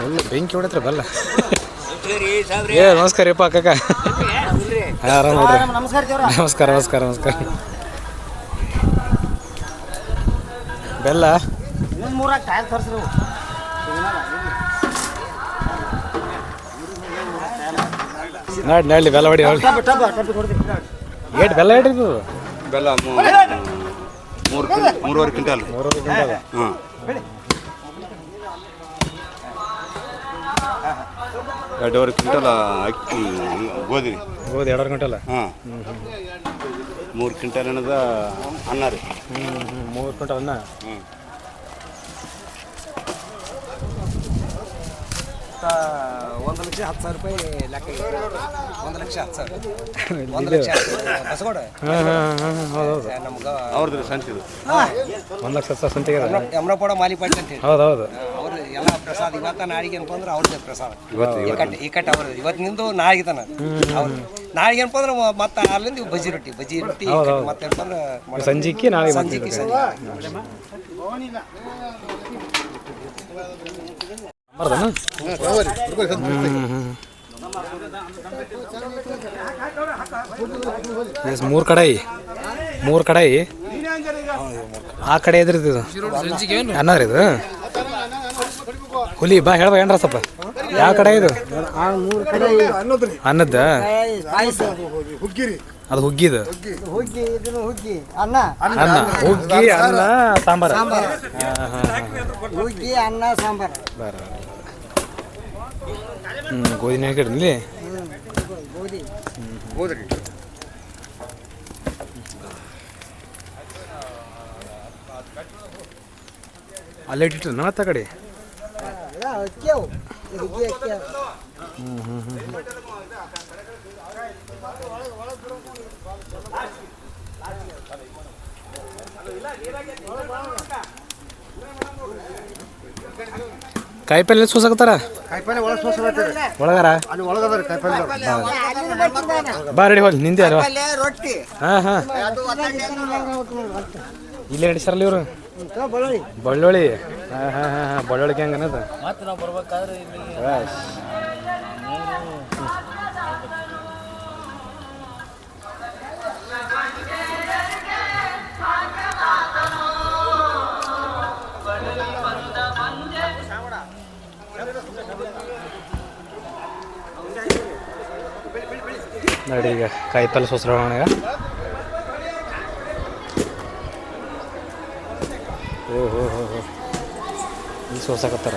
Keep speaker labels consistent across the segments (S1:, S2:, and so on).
S1: Full ಬೆಂಕಿ ಹೊಡತ್ರ ಬಲ್ಲ. ಏ ನಮಸ್ಕಾರ ರೀ ಕಾಕ ಹಾಂ ಆರಾಮ ನೋಡ್ರಿ.
S2: ನಮಸ್ಕಾರ
S1: ನಮಸ್ಕಾರ ನಮಸ್ಕಾರ ಬೆಲ್ಲ. ನೋಡಿ ನಡಿ ಬೆಲ್ಲ ಹೊಡಿ ಏಟ್ ಬೆಲ್ಲ ಹಿಡಿದು
S3: ಬೆಲ್ಲ ಮೂ- ಮೂರು ಕ್ವಿಂ- ಮೂರುವರೆ ಕ್ವಿಂಟಲ್.
S1: ಮೂರುವರೆ ಕ್ವಿಂಟಲ್.
S3: ಹಾಂ ಎರಡೂವರೆ ಕ್ವಿಂಟಲ್ ಅಕ್ಕಿ ಗೋಧಿ.
S1: ಗೋಧಿ ಎರಡೂವರೆ ಕ್ವಿಂಟಲ್?
S3: ಹಾಂ. ಮೂರು ಕ್ವಿಂಟಲ್ ಏನದ ಅನ್ನ ರೀ.
S1: ಮೂರು ಕ್ವಿಂಟಲ್ ಅನ್ನ?
S3: ಹ್ಞೂ
S4: ಒಂದು ಲಕ್ಷ ಹತ್ತು ಸಾವಿರ ರೂಪಾಯಿ ಲೆಕ್ಕ. ಒಂದು ಲಕ್ಷ ಹತ್ತು ಸಾವಿರ. ಒಂದು ಲಕ್ಷ ಬಸಗೋಡ
S1: ಹಾಂ ಹಾಂ ಹಾಂ ಹೌದು ಹೌದು.
S4: ನಮ್ಗೆ
S3: ಅವ್ರದ್ದು ಸಂತಿದು.
S1: ಒಂದು ಲಕ್ಷ ಹತ್ತು ಸಾವಿರ ಸಂತಿಗೆ
S4: ಯಮನಪೋಡ ಮಾಲಿಪಾಟಿ ಅಂತ ಹೇಳಿ.
S1: ಹೌದು ಹೌದು.
S4: ಎಲ್ಲ ಪ್ರಸಾದ ಇವತ್ತ ನಾಳೆಗೆ ಏನಪ್ಪ ಅಂದ್ರೆ ಅವ್ರದ್ದೇ ಪ್ರಸಾದ.
S3: ಇವತ್ತು
S4: ಕಟ್ಟೆ ಇಕ್ಕಟ್ಟು ಅವ್ರದ್ದು. ಇವತ್ತಿನಿಂದ ನಾಳೆಗೆ ತನ ಅವ್ರು ನಾಳೆಗೆ ಏನಪ್ಪ ಅಂದ್ರೆ ಮತ್ತೆ ಅಲ್ಲಿಂದ ಇವು ಬಜ್ಜಿ ರೊಟ್ಟಿ ಬಜ್ಜಿ ರೊಟ್ಟಿ ಮತ್ತೆ ಏನಪ್ಪ ಅಂದ್ರೆ ಮಾಡೋದು.
S1: ಸಂಜಿಕ್ಕೆ ನಾಳೆ
S4: ಸಂಜಿಕೆ. ಸಂಜೆ
S1: ಮೂರು ಕಡಾಯಿ. ಮೂರು ಕಡಾಯಿ. ಆ ಕಡೆ ಎದ್ರಿದ್ದು ಅನ್ನದ್ರಿ ಇದು? ಹುಲಿ ಬಾ ಹೇಳ್ಬ ಏನ್ರ ಸ್ವಲ್ಪ. ಯಾವ ಕಡೆ ಇದು?
S2: ಕಡೆ
S1: ಅನ್ನದ ಅದು ಹುಗ್ಗಿದ.
S2: ಹುಗ್ಗಿ ಇದನ್ನು ಹುಗ್ಗಿ ಅನ್ನ
S1: ಸಾಂಬಾರ. ಹುಗ್ಗಿ ಅನ್ನ ಸಾಂಬಾರ.
S2: ಹ್ಮ್ ಗೋಧಿನ ಹಾಕಿಡ್ಲಿ
S1: ಬರ ಹ್ಞೂ ಗೋಧಿನ ಹಾಕಿಡ್ಲಿ ಸೋಸಾಕತ್ತಾರ?
S5: ಕಾಯಿಪಲ್ಲೆ ಒಳಗೆ ಸೋಸ
S1: ಒಳಗಾರ?
S5: ಅಲ್ಲಿ ಒಳಗದಾರ ಕಾಯಿಪಲ್ಲೆ.
S1: ಬಾ ರೆಡಿ ಹೋಲ್ ನಿಂದೆ ಅಲ್ವಾ?
S2: ರೊಟ್ಟಿ.
S1: ಹಾಂ ಹಾಂ. ಇಲ್ಲೇ ನಡಿಸಾರಲ್ಲ ಇವರು?
S2: ಬಳ್ಳೊಳ್ಳಿ.
S1: ಬಳ್ಳೊಳ್ಳಿ ಹಾಂ ಹಾಂ ಹಾಂ ಹಾಂ ಬಳ್ಳೊಳ್ಳಿ ಹೆಂಗೆ ಅನ್ನೋದು ರಾಶ್. ನೋಡಿ ಈಗ ಕಾಯಿ ಪಲ್ಲೆ ಸೋಸ್ರ ಒಳಗ ಓ ಹೋ ಹೋ ಹೋ ಇಲ್ಲಿ ಸೋಸಾಕತ್ತಾರ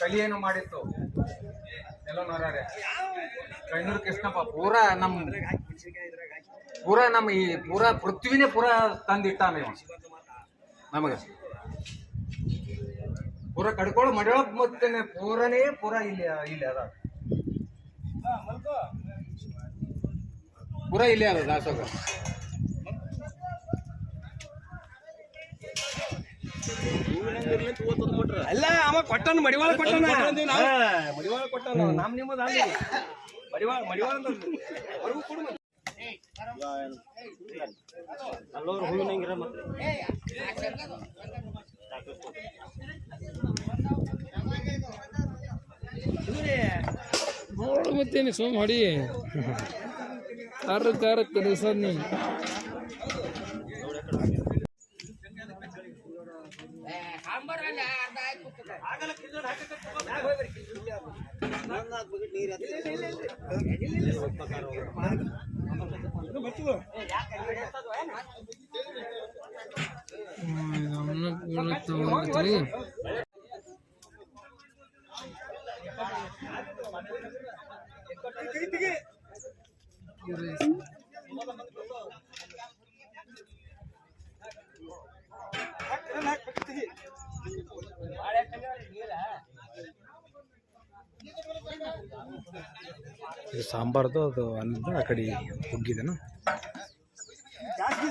S6: ಕಲಿಯೇನು ಮಾಡಿತ್ತು? ಎಲ್ಲೋ ನೋಡ್ರೆ ಕಣ್ಣೂರು ಕೃಷ್ಣಪ್ಪ ಪೂರಾ ನಮ್ ಪೂರಾ ನಮ್ಮ ಈ ಪೂರಾ ಪೃಥ್ವಿನೇ ಪೂರಾ ತಂದಿಟ್ಟಾನೆ ನಮಗೆ. ಪೂರಾ ಕಡ್ಕೊಳ್ಳೋ ಮಡಿಯೊಳಗ್ ಮತ್ತೆ ಪೂರನೇ ಪೂರಾ ಇಲ್ಲಿ ಇಲ್ಲಿ ಅದ. ಪೂರಾ ಇಲ್ಲೇ ಅದ ದಾಸೋಗ. ಅಲ್ಲ ಅವ ಕೊಟ್ಟನು ಮಡಿವಾಳ ಕೊಟ್ಟನ ಮಡಿವಾಳ ಕೊಟ್ಟನ ನಮ್ ನಿಮ್ಮದ ಅಲ್ಲಿ ಮಡಿವಾಳ ಮಡಿವಾಳ ಅಂತ ಅವ್ರಿಗೂ ಹೂವಿನಂಗಿರ ಮತ್ತೆ.
S7: ನೋಡು ಮತ್ತೇನು ಸೋಮ್ ಹೊಡಿ ಕಾರ ಕಾರ ಕಲಿಸೋದ್ ನೀ ನಮ್ಮನ್ನ
S1: ಇದು ಸಾಂಬಾರ್ದು ಅದು ಅನ್ನದ ಆ ಕಡೆ ಹುಗ್ಗಿದೇನು